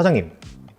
사장님,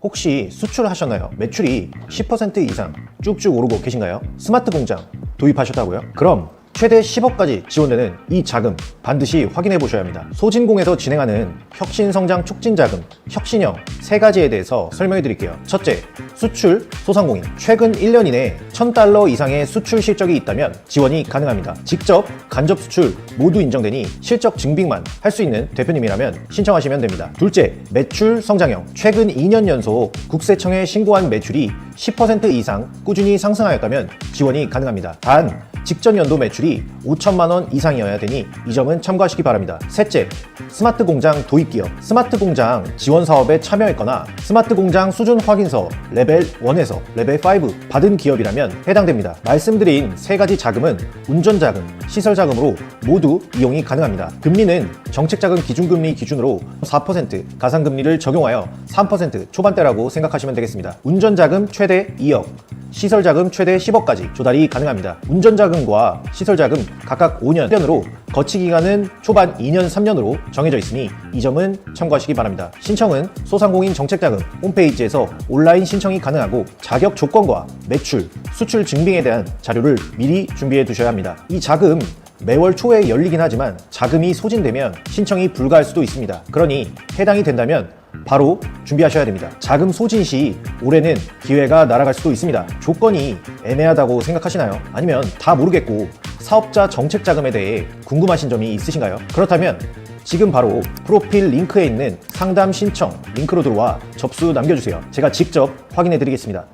혹시 수출하셨나요? 매출이 10% 이상 쭉쭉 오르고 계신가요? 스마트 공장 도입하셨다고요? 그럼 최대 10억까지 지원되는 이 자금 반드시 확인해 보셔야 합니다. 소진공에서 진행하는 혁신 성장 촉진 자금, 혁신형 세 가지에 대해서 설명해 드릴게요. 첫째, 수출 소상공인. 최근 1년 이내 1000달러 이상의 수출 실적이 있다면 지원이 가능합니다. 직접 간접 수출 모두 인정되니 실적 증빙만 할 수 있는 대표님이라면 신청하시면 됩니다. 둘째, 매출 성장형. 최근 2년 연속 국세청에 신고한 매출이 10% 이상 꾸준히 상승하였다면 지원이 가능합니다. 단 직전 연도 매출이 5천만 원 이상이어야 되니 이 점은 참고하시기 바랍니다. 셋째, 스마트 공장 도입 기업. 스마트 공장 지원 사업에 참여했거나 스마트 공장 수준 확인서 레벨 1에서 레벨 5 받은 기업이라면 해당됩니다. 말씀드린 세 가지 자금은 운전 자금, 시설 자금으로 모두 이용이 가능합니다. 금리는 정책 자금 기준금리 기준으로 4% 가상 금리를 적용하여 3% 초반대라고 생각하시면 되겠습니다. 운전 자금 최대 2억, 시설 자금 최대 10억까지 조달이 가능합니다. 운전 자금과 시설 자금 각각 5년, 1년으로 거치 기간은 초반 2년, 3년으로 정해져 있으니 이 점은 참고하시기 바랍니다. 신청은 소상공인 정책자금 홈페이지에서 온라인 신청이 가능하고 자격 조건과 매출, 수출 증빙에 대한 자료를 미리 준비해 두셔야 합니다. 이 자금 매월 초에 열리긴 하지만 자금이 소진되면 신청이 불가할 수도 있습니다. 그러니 해당이 된다면 바로 준비하셔야 됩니다. 자금 소진 시 올해는 기회가 날아갈 수도 있습니다. 조건이 애매하다고 생각하시나요? 아니면 다 모르겠고 사업자 정책 자금에 대해 궁금하신 점이 있으신가요? 그렇다면 지금 바로 프로필 링크에 있는 상담 신청 링크로 들어와 접수 남겨주세요. 제가 직접 확인해 드리겠습니다.